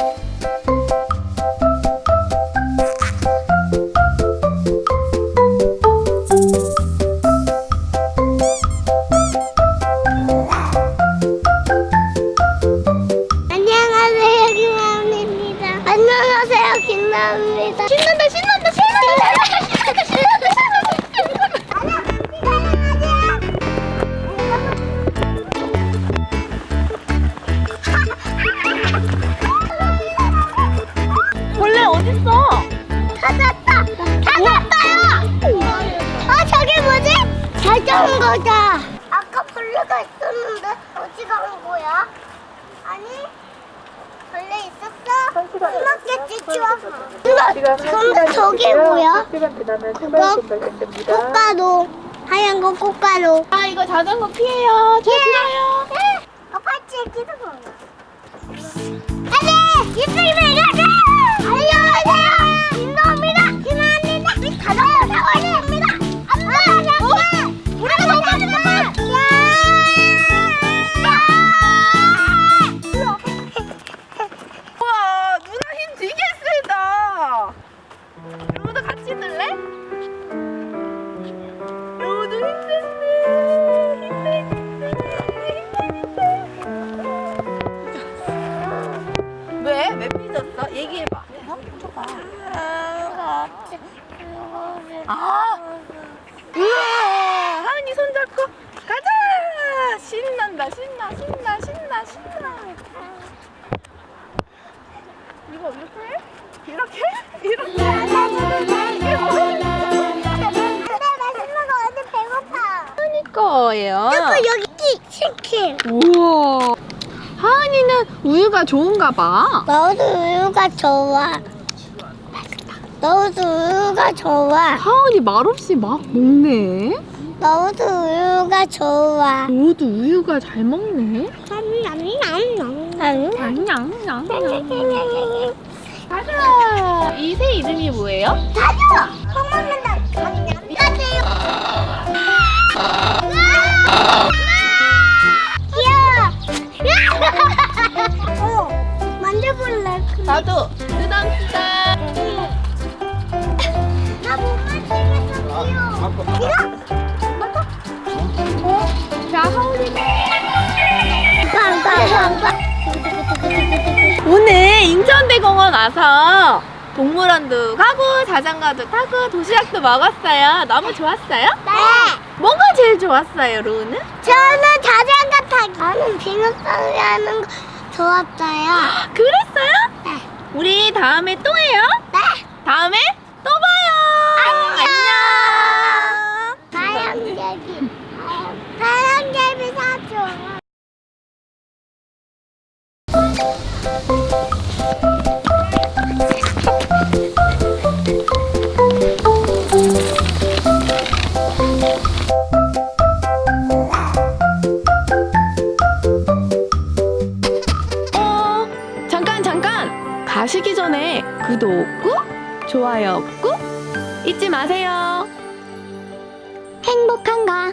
you 자전거다. 아까 벌레가 있었는데 어디 간 거야? 아니 벌레 있었어? 숨었겠지 치워서. 근데 저게 뭐야? 그거 꽃가루 하얀 거 꽃가루. 아 이거 자전거 피해요. 저 들어요. 아, 우와, 하은이 손 잡고 가자. 신난다, 신나, 신나, 신나, 신나. 이거 이렇게 해? 이렇게? 이렇게? 이게 뭐야? 거예요. 여기 치킨. 우와. 하은이는 우유가 좋은가 봐. 너도 우유가 좋아. 너도 우유가 좋아. 하은이 말없이 막 먹네. 너도 우유가 좋아. 너도 우유가 잘 먹네. 냠냠냠냠. 냥냥냥냥. 가자. 이 새 이름이 뭐예요? 가져! 콩 먹는다. 가세요. 귀여워. 어, 만져볼래? 나도 쓰담쓰담. 오늘 인천대공원 와서 동물원도 가고 자전거도 타고 도시락도 먹었어요. 너무 좋았어요? 네. 뭐가 제일 좋았어요, 로우는? 저는 자전거 타기. 나는 비눗방울 하는 거 좋았어요. 그랬어요? 네. 우리 다음에 또 해요. 가시기 전에 구독 꾹, 좋아요 꾹 잊지 마세요. 행복한가?